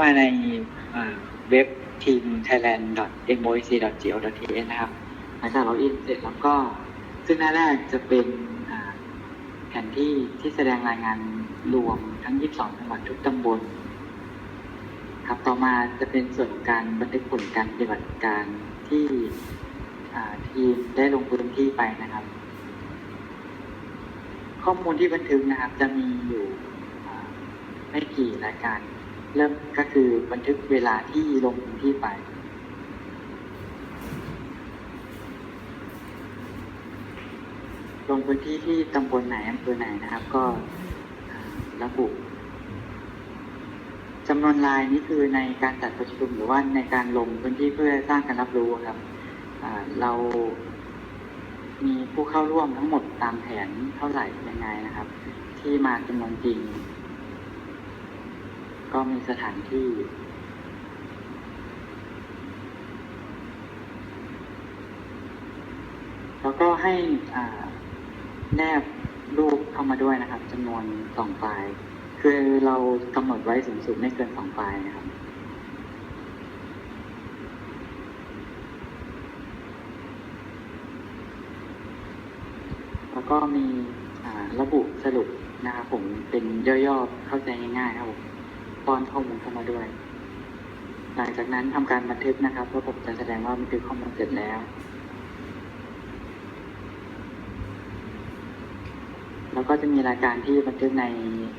มาในเว็บ teamthailand.moec.go.th นะครับ หลังจากเราอินเสร็จแล้วก็ซึ่งหน้าแรกจะเป็นแผนที่ที่แสดงรายงานรวมทั้ง 22 จังหวัดทุกตำบลครับต่อมาจะเป็นส่วนการบันทึกผลการปฏิบัติการที่ทีมได้ลงพื้นที่ไปนะครับ ข้อมูลที่บันทึกนะครับ จะมีอยู่ไม่กี่รายการ เริ่มก็คือบันทึกเวลาที่ลงพื้นที่ไป ลงพื้นที่ที่ตำบลไหนอำเภอไหนนะครับ ก็ระบุจำนวนรายนี่คือในการจัดประชุมหรือว่าในการลงพื้นที่เพื่อสร้างการรับรู้ครับเรามีผู้เข้าร่วมทั้งหมดตามแผนเท่าไหร่ยังไงนะครับ ที่มาจำนวนจริง ก็มีสถานที่ แล้วก็ให้แนบรูปเข้ามาด้วยนะครับจำนวนสองไฟล์คือเรากำหนดไว้สูงสุดไม่เกินสองไฟล์นะครับแล้วก็มีระบุสรุปนะครับผมเป็นย่อๆเข้าใจง่ายๆครับผม ป้อนข้อมูลเข้ามาด้วย หลังจากนั้นทำการบันทึกนะครับระผมจะแสดงว่าบันทึกข้อมูลเสร็จแล้ว แล้วก็จะมีรายการที่บันทึกใน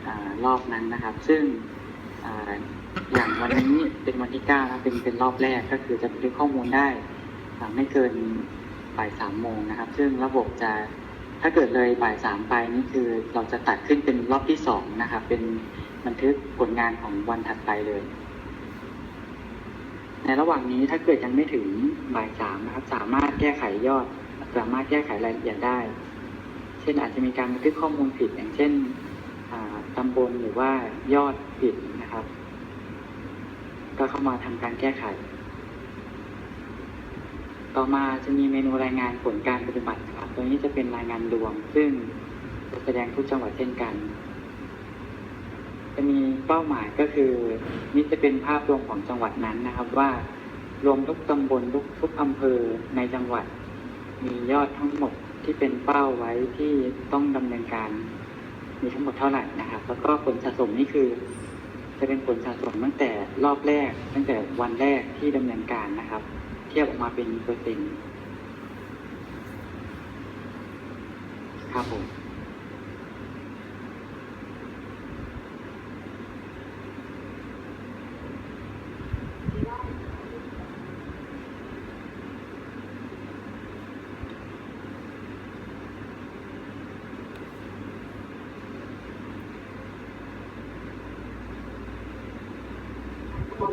อรอบนั้นนะครับ ซึ่งออย่างวันนี้เป็นวันที่เก้านะเป็นเป็นรอบแรกก็คือจะบันทึกข้อมูลได้ไม่เกินบ่ายสามโมงนะครับ ซึ่งระบบจะ ถ้าเกิดเลยบ่ายสามไปนี่คือเราจะตัดขึ้นเป็นรอบที่สองนะครับ เป็นบันทึกผลงานของวันถัดไปเลย ในระหว่างนี้ถ้าเกิดยังไม่ถึงบ่ายสามนะครับ สามารถแก้ไขยอด สามารถแก้ไขรายละเอียดได้ เช่นอาจจะมีการบันทึกข้อมูลผิด อย่างเช่นตำบลหรือว่ายอดผิดนะครับ ก็เข้ามาทำการแก้ไข ต่อมาจะมีเมนูรายงานผลการปฏิบัติครับ ตัวนี้จะเป็นรายงานรวม ซึ่งจะแสดงทุกจังหวัดเช่นกัน จะมีเป้าหมายก็คือ นี่จะเป็นภาพรวมของจังหวัดนั้นนะครับ ว่ารวมทุกตำบลทุกทุกอำเภอในจังหวัด มียอดทั้งหมดที่เป็นเป้าไว้ที่ต้องดำเนินการ มีทั้งหมดเท่าไหร่นะครับ แล้วก็ผลสะสมนี่คือ จะเป็นผลสะสมตั้งแต่รอบแรก ตั้งแต่วันแรกที่ดำเนินการนะครับ เทียบออกมาเป็นเปอร์เซ็นต์ครับผมขอ